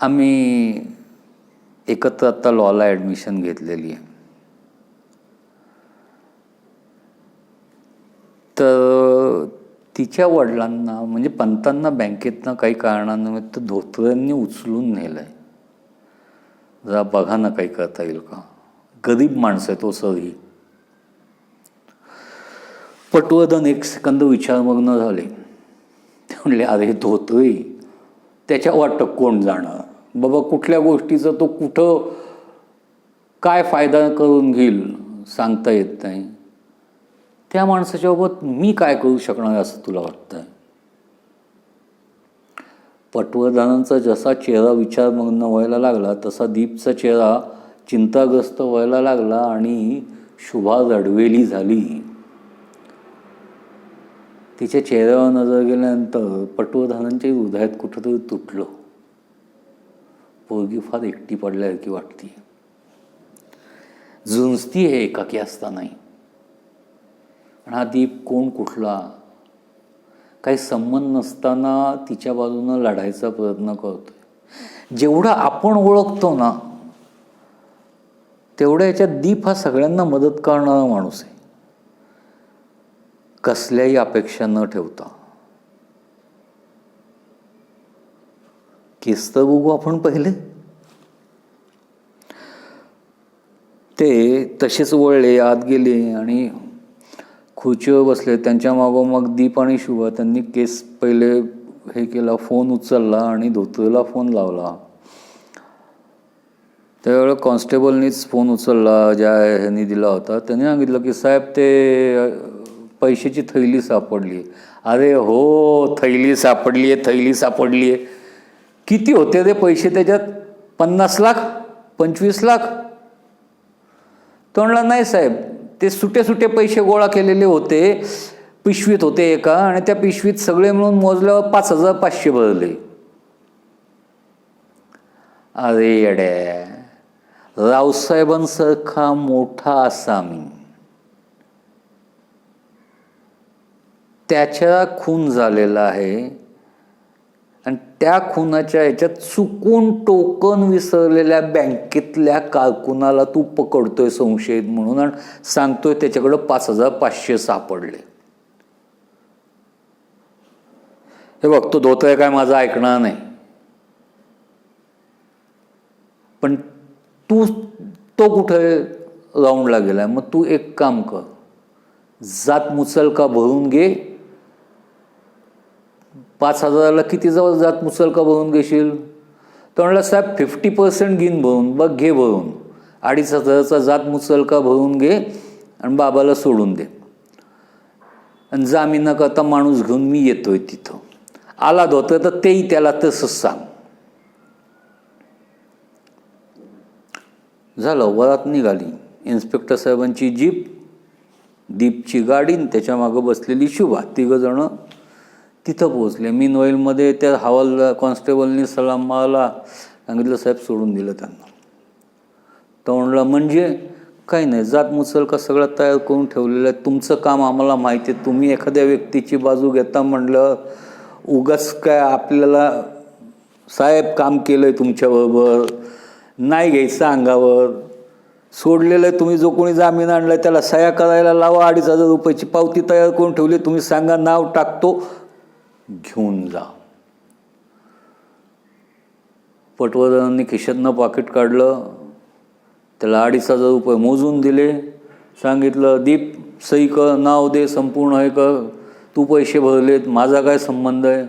आम्ही एकत्र आत्ता लॉला ॲडमिशन घेतलेली आहे. तर तिच्या वडिलांना म्हणजे पंतांना बँकेतनं काही कारणानिमित्त धोत्र्यांनी उचलून नेलं आहे जरा बघा ना काही करता येईल का? गरीब माणसं आहे तो हो सही पटवर्धन एक सेकंद विचारमग्न झाले. ते म्हणले अरे धोत्रे त्याच्या वाटत कोण जाणार. बाबा कुठल्या गोष्टीचा तो कुठं काय फायदा करून घेईल सांगता येत नाही. त्या माणसाच्या बाबत मी काय करू शकणार असं तुला वाटतं पटवर्धनांचा जसा चेहरा विचारमग्न व्हायला लागला तसा दीपचा चेहरा चिंताग्रस्त व्हायला लागला आणि शुभा रडवेली झाली. तिच्या चेहऱ्यावर नजर गेल्यानंतर पटवर्धनांच्या हृदयात कुठंतरी तुटलं. पोरगी फार एकटी पडल्यासारखी वाटते झुंजती हे एकाकी असतानाही. आणि हा दीप कोण कुठला? काही संबंध नसताना तिच्या बाजूनं लढायचा प्रयत्न करतोय. जेवढं आपण ओळखतो ना तेवढ्या याच्यात दीप हा सगळ्यांना मदत करणारा माणूस आहे. कसल्याही अपेक्षा न ठेवता. केस तर बघू आपण पहिले. ते तसेच वळले आत गेले आणि खुर्चीवर बसले. त्यांच्या मागोमाग दीप आणि शुभा. त्यांनी केस पहिले हे केला फोन उचलला आणि धोत्रीला फोन लावला. त्यावेळेला कॉन्स्टेबलनीच फोन उचलला ज्या ह्यांनी दिला होता. त्यांनी सांगितलं की साहेब ते पैशाची थैली सापडली अरे हो थैली सापडली आहे थैली सापडली आहे. किती होते ते पैसे त्याच्यात? पन्नास लाख पंचवीस लाख. तो म्हणला नाही साहेब ते सुटे सुटे पैसे गोळा केलेले होते पिशवीत होते एका आणि त्या पिशवीत सगळे मिळून मोजल्यावर पाच हजार पाचशे भरले अरे अड्या रावसाहेबांसारखा मोठा आसामी त्याच्या खून झालेला आहे आणि त्या खुनाच्या ह्याच्यात चुकून टोकन विसरलेल्या बँकेतल्या कारकुनाला तू पकडतोय संशयित म्हणून आणि सांगतोय त्याच्याकडं पाच हजार पाचशे सापडले हे बघ तो धोतोय काय माझं ऐकणार नाही. पण तू तो कुठे राऊंडला गेलाय? मग तू एक काम कर. जात मुचलका भरून घे. पाच हजाराला किती जवळ जात मुसलका भरून घेशील? तर म्हणलं साहेब फिफ्टी पर्सेंट घेईन भरून. बघ घे भरून. अडीच हजाराचा जात मुचलका भरून घे आणि बाबाला सोडून दे. आणि जामीन करता माणूस घेऊन मी येतोय तिथं. आला धोतोय तर तेही त्याला तसंच सांग. झालं वरात निघाली. इन्स्पेक्टर साहेबांची जीप दीपची गाडी त्याच्या मागं बसलेली शुभा. तिघंजणं तिथं पोहोचले. मी नोईलमध्ये त्या हवाल कॉन्स्टेबलनी सलाम मला सांगितलं साहेब सोडून दिलं त्यांना. तो म्हणलं म्हणजे काही नाही जात मुसल का सगळं तयार करून ठेवलेलं आहे. तुमचं काम आम्हाला माहिती आहे. तुम्ही एखाद्या व्यक्तीची बाजू घेता म्हणलं उगाच काय आपल्याला साहेब काम केलं आहे तुमच्याबरोबर नाही घ्यायचं अंगावर. सोडलेलं आहे तुम्ही जो कोणी जामीन आणलाय त्याला सह्या करायला लावा. अडीच हजार रुपयाची पावती तयार करून ठेवली तुम्ही सांगा नाव टाकतो. घेऊन जा. पटवर्धनांनी खिशातनं पाकिट काढलं त्याला अडीच हजार रुपये मोजून दिले. सांगितलं दीप सई कर नाव दे संपूर्ण हे कर. तू पैसे भरलेत माझा काय संबंध आहे?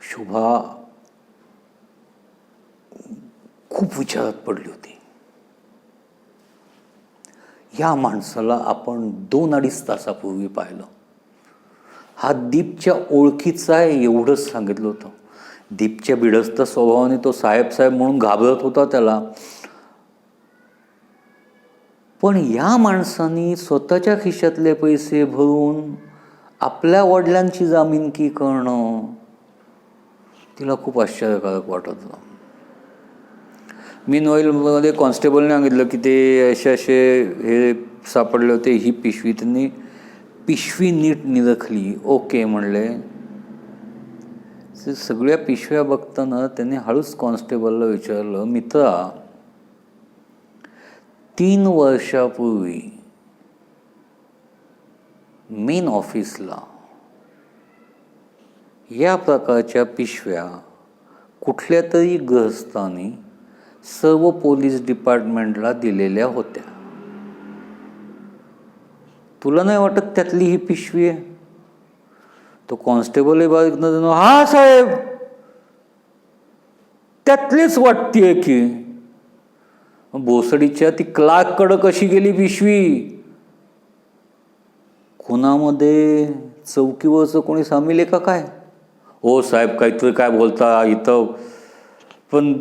शुभा खूप विचारात पडली होती. या माणसाला आपण दोन अडीच तासापूर्वी पाहिलं. हा दीपच्या ओळखीचा आहे एवढंच सांगितलं होतं. दीपच्या बिडस्त स्वभावाने तो साहेब साहेब म्हणून घाबरत होता त्याला. पण या माणसानी स्वतःच्या खिशातले पैसे भरून आपल्या वडिलांची जामीनकी करणं तिला खूप आश्चर्यकारक वाटत होतं. मी नोईलमध्ये कॉन्स्टेबलने सांगितलं की ते असे असे हे सापडले होते ही पिशवी त्यांनी पिशवी नीट निरखली ओके म्हणले. सगळ्या पिशव्या बघताना त्यांनी हळूच कॉन्स्टेबलला विचारलं मित्रा तीन वर्षापूर्वी मेन ऑफिसला या प्रकारच्या पिशव्या कुठल्या तरी ग्रहस्थानी सर्व पोलीस डिपार्टमेंटला दिलेल्या होत्या. तुला नाही वाटत त्यातली ही पिशवी आहे? तो कॉन्स्टेबल आहे नजर हा साहेब! त्यातलीच वाटतीये की. भोसडीच्या ती क्लार्ककडं कशी गेली पिशवी? कुणामध्ये चौकीवरचं कोणी सामील आहे का काय? हो साहेब काहीतरी काय बोलता इथं. पण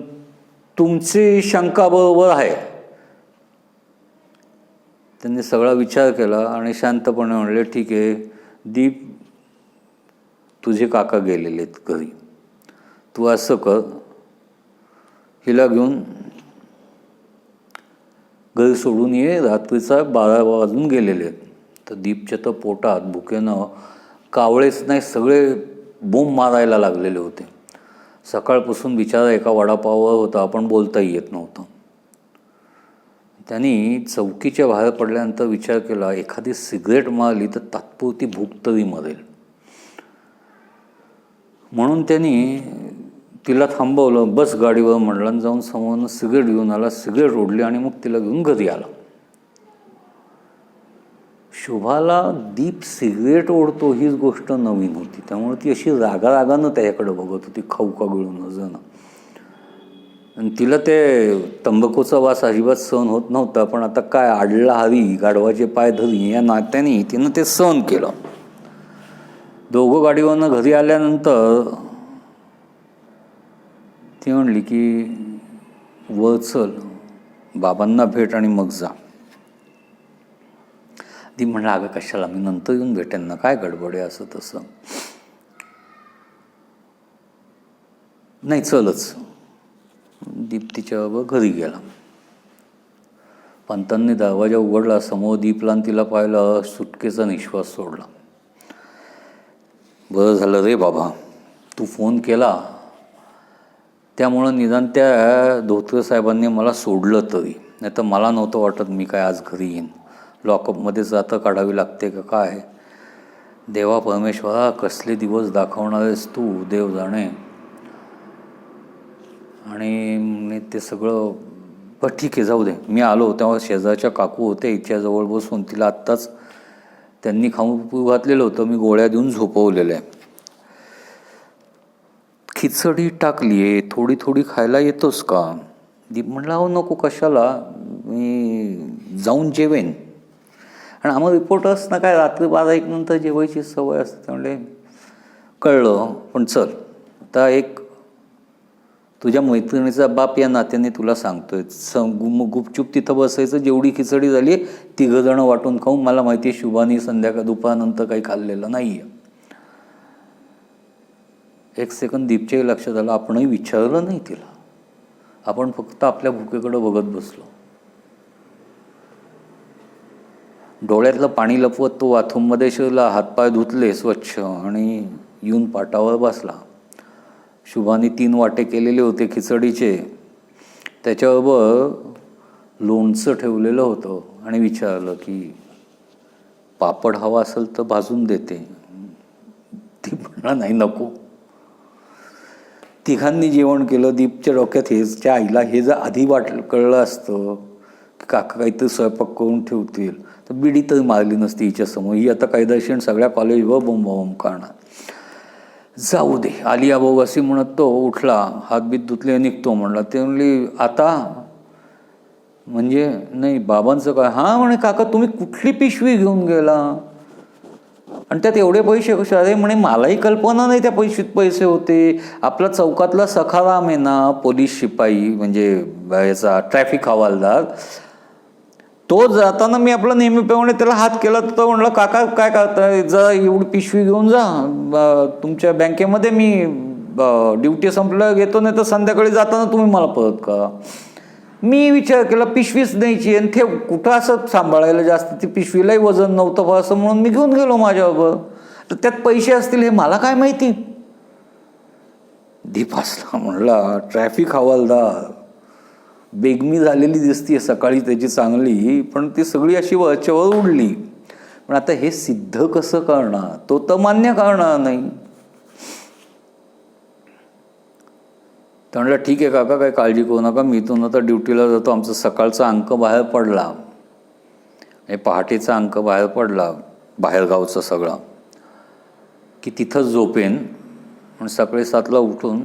तुमची शंका बरोबर आहे. त्यांनी सगळा विचार केला आणि शांतपणे म्हणले ठीक आहे दीप तुझे काका गेलेले आहेत घरी. तू असं कर हिला घेऊन घरी सोडून ये रात्रीचा बारा वाजून गेलेले आहेत. तर दीपच्या तर पोटात भुकेनं कावळेच नाही सगळे बोंब मारायला लागलेले होते. सकाळपासून बिचारा एका वडापावावर होता आपण बोलताही येत नव्हतं. त्यांनी चौकीच्या बाहेर पडल्यानंतर विचार केला एखादी सिगरेट मारली तर तात्पुरती भूक तरी मरेल. म्हणून त्यांनी तिला थांबवलं बस गाडीवर म्हणलं आणि जाऊन समोरनं सिगरेट घेऊन आला. सिगरेट ओढली आणि मग तिला घेऊन घरी आला. शुभाला दीप सिगरेट ओढतो हीच गोष्ट नवीन होती. त्यामुळे ती अशी रागा रागानं त्याच्याकडे बघत होती खाऊ का गळून जण. आणि तिला ते तंबाखूचा वास अजिबात सहन होत नव्हता पण आता काय आडला हरी गाढवाचे पाय धरी या नात्याने तिनं ते सहन केलं. दोघं गाडीवरनं घरी आल्यानंतर ती म्हणली की वर चल बाबांना भेट आणि मग जा. ती म्हणलं अगं कशाला? मी नंतर येऊन भेटेन ना काय गडबड आहे असं तसं? नाही चलच. दीप्तीच्या बरोबर घरी गेला. पंतांनी दरवाजा उघडला समोर दीपला तिला पाहिलं सुटकेचा निश्वास सोडला. बरं झालं रे बाबा तू फोन केला. त्यामुळं निदान त्या धोत्रे साहेबांनी मला सोडलं तरी. नाही तर मला नव्हतं वाटत मी काय आज घरी येईन. लॉकअपमध्ये जातं काढावी लागते का काय? देवा परमेश्वरा कसले दिवस दाखवणारेस तू देव जाणे. आणि मी ते सगळं पण ठीक आहे जाऊ दे. मी आलो तेव्हा शेजारच्या काकू होते हिच्याजवळ बसून तिला आत्ताच त्यांनी खाऊ पिऊ घातलेलं होतं मी गोळ्या देऊन झोपवलेलं आहे. खिचडी टाकली आहे थोडी थोडी खायला येतोस का? दीप म्हणला अहो नको कशाला? मी जाऊन जेवेन. आणि आम्हाला रिपोर्ट ना काय रात्री बारा एक नंतर जेवायची सवय असते. म्हणजे कळलं पण चल आता एक तुझ्या मैत्रिणीचा बाप या नात्याने तुला सांगतोय. स गुम गुपचूप तिथं बसायचं. जेवढी खिचडी झाली तिघं जणं वाटून खाऊन मला माहिती आहे शुभानी संध्याकाळ दुपारनंतर काही खाल्लेलं नाही आहे एक सेकंद दीपच्याही लक्षात आलं आपणही विचारलं नाही तिला. आपण फक्त आपल्या भुकेकडं बघत बसलो. डोळ्यातलं पाणी लपवत तो बाथरूममध्ये शिरला हातपाय धुतले स्वच्छ आणि येऊन पाटावर बसला. शुभाने तीन वाटे केलेले होते खिचडीचे. त्याच्याबरोबर लोणचं ठेवलेलं होतं आणि विचारलं की पापड हवा असेल तर भाजून देते. ती म्हणणार नाही नको. तिघांनी जेवण केलं. दीपच्या डोक्यात हेच त्या आईला हे जर आधी वाट कळलं असतं की काका काहीतरी स्वयंपाक करून ठेवतील. तर बिडी तरी मारली नसती हिच्यासमोर. ही आता कायदेशीर सगळ्या कॉलेजवर बोंबाबोंब करणार. जाऊ दे. आलिया भाऊ असे म्हणत तो उठला. हातबीत धुतले निघतो म्हणला. ते म्हणली आता? म्हणजे नाही बाबांचं काय? हां म्हणे काका तुम्ही कुठली पिशवी घेऊन गेला? आणि त्यात एवढे पैसे कसे? अरे म्हणे मलाही कल्पना नाही त्या पैशात पैसे होते. आपला चौकातला सखाराम आहे ना पोलीस शिपाई म्हणजे याचा ट्रॅफिक हवालदार तो जाताना मी आपला नेहमीप्रमाणे त्याला हात केला तर तो म्हणला काका काय करताय? जा एवढी पिशवी घेऊन जा. तुमच्या बँकेमध्ये मी ड्युटी संपलं घेतो नाही तर संध्याकाळी जाताना तुम्ही मला परत करा. मी विचार केला पिशवीच न्यायची आणि ते कुठं असं सांभाळायला जास्त? ती पिशवीलाही वजन नव्हतं बा असं म्हणून मी घेऊन गेलो माझ्याबरोबर. तर त्यात पैसे असतील हे मला काय माहिती? दीपासला म्हणला ट्रॅफिक हवालदार बेगमी झालेली दिसते सकाळी त्याची चांगली पण ती सगळी अशी वरच्यावर उडली. पण आता हे सिद्ध कसं करणार? तो तर मान्य करणार नाही. तर म्हणलं ठीक आहे काका काही काळजी करू नका. मी इथून आता ड्युटीला जातो. आमचा सकाळचा अंक बाहेर पडला. हे पहाटेचा अंक बाहेर पडला बाहेरगावचं सगळं. की तिथंच झोपेन. पण सकाळी सातला उठून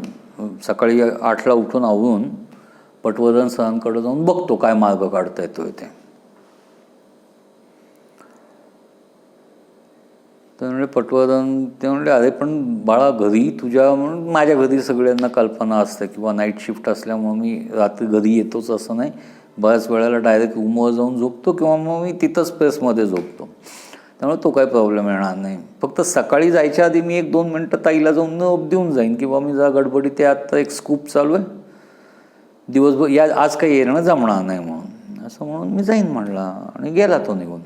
सकाळी आठला उठून आवरून पटवर्धन सरांकडे जाऊन बघतो काय मार्ग काढता येतोय ते तर म्हणले पटवर्धन ते म्हणले अरे पण बाळा घरी तुझ्या म्हणून माझ्या घरी सगळ्यांना कल्पना असते किंवा नाईट शिफ्ट असल्यामुळे मी रात्री घरी येतोच असं नाही. बऱ्याच वेळेला डायरेक्ट रूमवर जाऊन झोपतो किंवा मग मी तिथंच प्रेसमध्ये झोपतो. त्यामुळे तो काही प्रॉब्लेम येणार नाही. फक्त सकाळी जायच्या आधी मी एक दोन मिनटं ताईला जाऊन न देऊन जाईन किंवा मी जरा गडबडी ते आता एक स्कूप चालू आहे. दिवसभर या आज काही येणं जमणार नाही म्हणून. असं म्हणून मी जाईन म्हणला आणि गेला तो निघून.